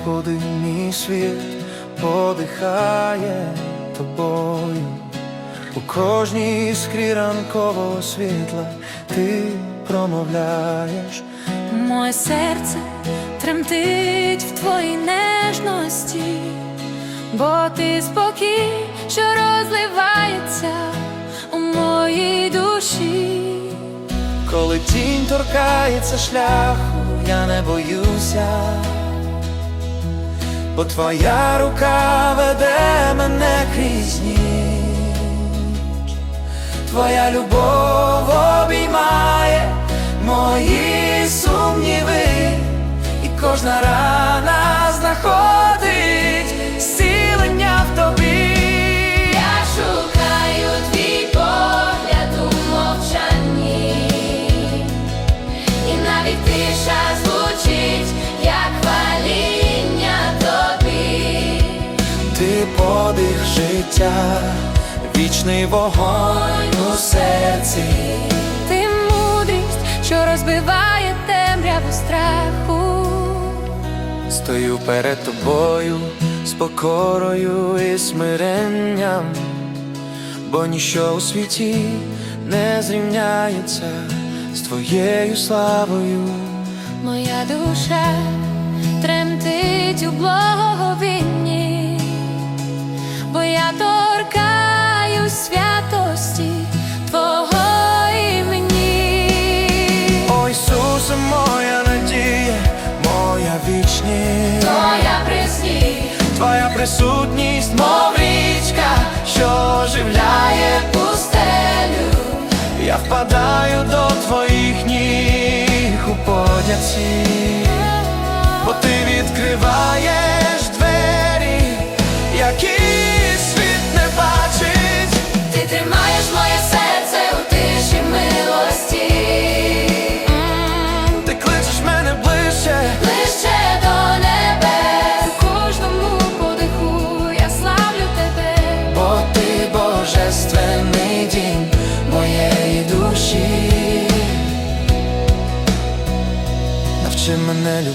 Господи, мій світ подихає тобою. У кожній іскрі ранкового світла ти промовляєш. Моє серце тремтить в твоїй нежності, бо ти спокій, що розливається у моїй душі. Коли тінь торкається шляху, я не боюся, бо твоя рука веде мене крізь ніч. Твоя любов обіймає мої сумніви, і кожна рана знаходить вічний вогонь у серці. Ти мудрість, що розбиває темряву страху. Стою перед тобою з покорою і смиренням, бо ніщо у світі не зрівняється з твоєю славою. Моя душа тремтить у благовінні, що оживляє пустелю, Я впадаю до твоїх ніг у подяці, бо ти відкриваєш двері, які світ не бачить. ти тримаєш моє серце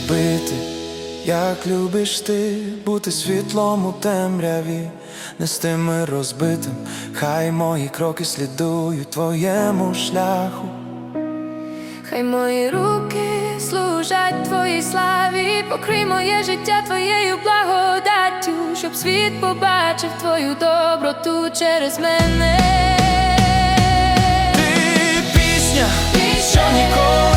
любити, як любиш ти, бути світлом у темряві, нести мир розбитим, хай мої кроки слідують твоєму шляху. Хай мої руки служать твоїй славі Покрий моє життя твоєю благодаттю Щоб світ побачив твою доброту через мене Ти пісня, Пісня. що ніколи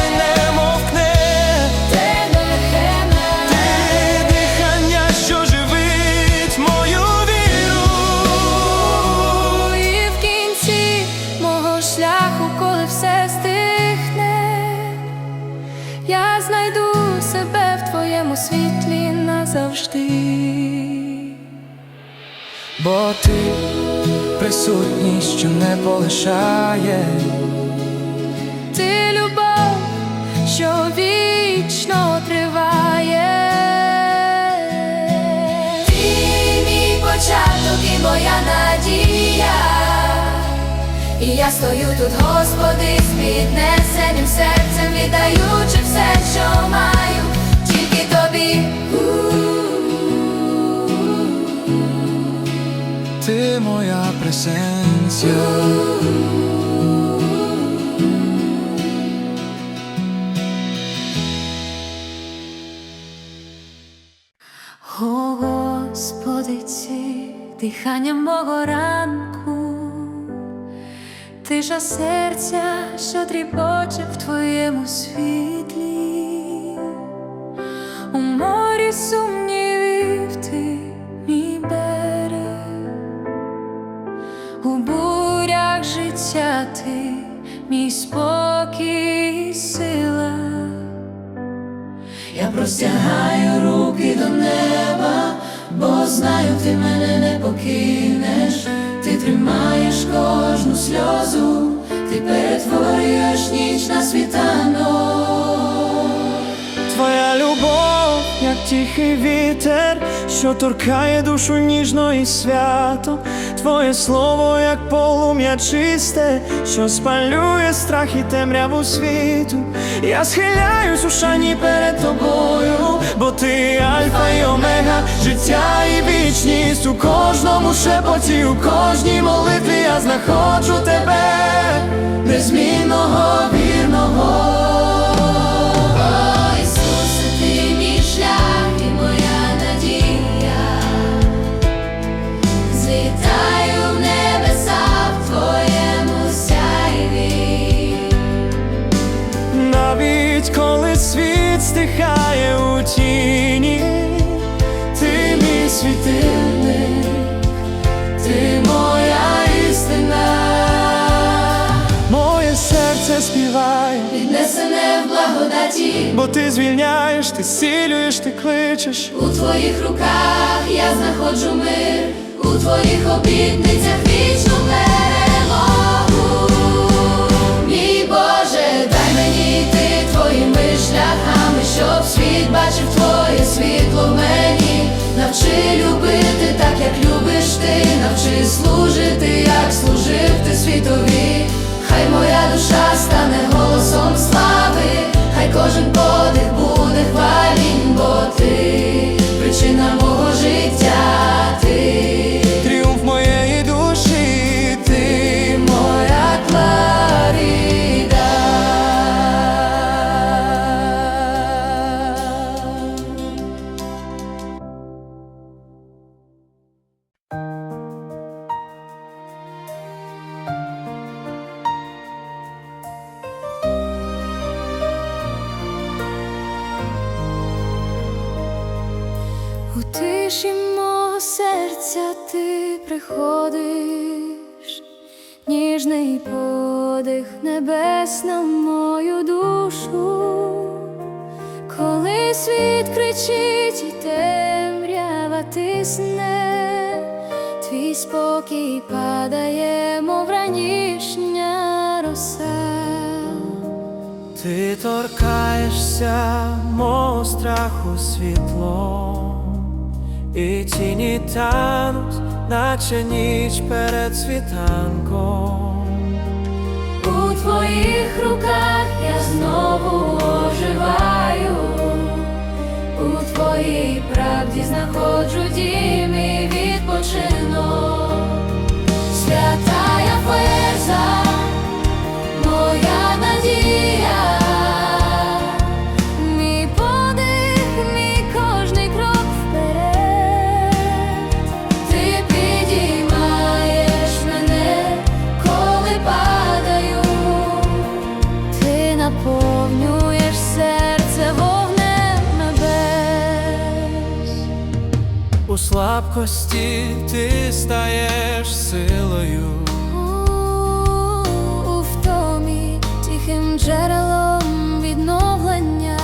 Бо ти присутність, що не полишає, Ти любов, що вічно триває. Ти мій початок і моя надія. І я стою тут, Господи, з О, Господи, ці дихання мого ранку, тиша серця, що тріпоче в твоєму світлі, у морі сумнівів ти мій берег, у бурях життя ти мій спокій, і сила. Я простягаю руки до неба, бо знаю, ти мене не покинеш, ти тримаєш кожну сльозу, ти перетворюєш ніч на світанок. Твоя любов, як тихий вітер, що торкає душу ніжно і свято. Твоє слово, як полум'я чисте, що спалює страх і темряву світу. Я схиляюсь у шані перед тобою, бо ти альфа і омега, життя і вічність у кожному шепоті, у кожній молитві я знаходжу тебе, незмінного вірного. Навіть коли світ стихає у тіні, ти мій світильник, ти моя істина, моє серце співає, Піднесене в благодаті, бо ти звільняєш, ти сілюєш, ти кличеш. у твоїх руках я знаходжу мир, у твоїх обітницях вічну як любиш ти, навчи служити, як служив ти світові. Хай моя душа стане голосом слави, хай кожен тиші серця ти приходиш, ніжний подих небес на мою душу, коли світ кричить і темрява тисне, твій спокій падає, мов ранішня роса. Ти торкаєшся мого страху світлом, і тіні тануть, наче ніч перед світанком. У твоїх руках я знову оживаю, у твоїй правді знаходжу дім і відпочинок. Слабкості ти стаєш силою, У втомі тихим джерелом відновлення,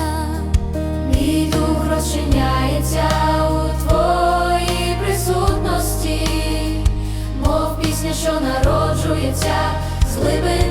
мій дух розчиняється у твоїй присутності, мов пісня, що народжується з глибини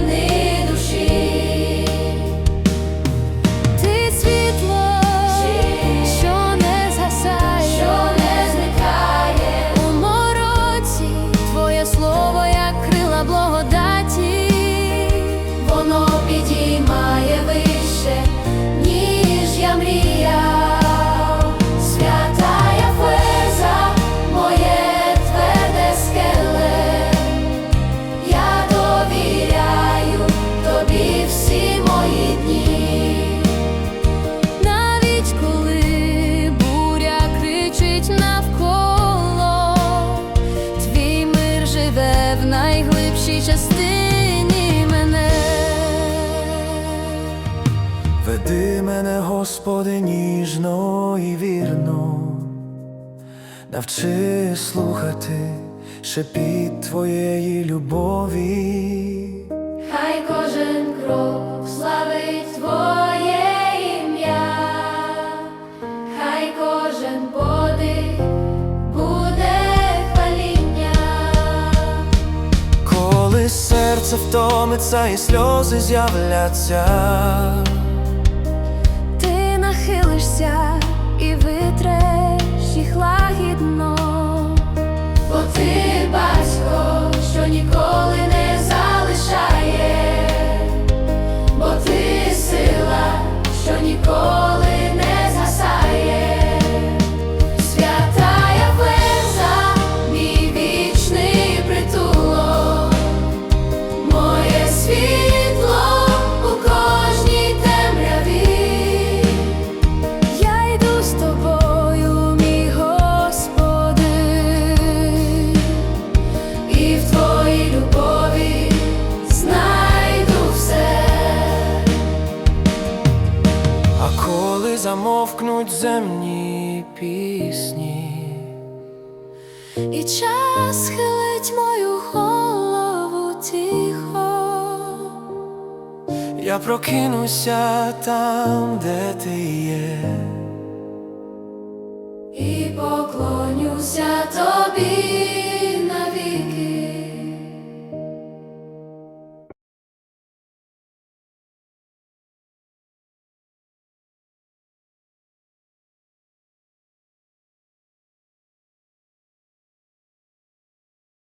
веди мене, Господи, ніжно і вірно, навчи слухати шепіт Твоєї любові. Хай кожен крок славить Твоє ім'я, хай кожен подих буде хваління. Коли серце втомиться і сльози з'являться, see. замовкнуть земні пісні, і час хилить мою голову тихо, я прокинуся там, де ти є.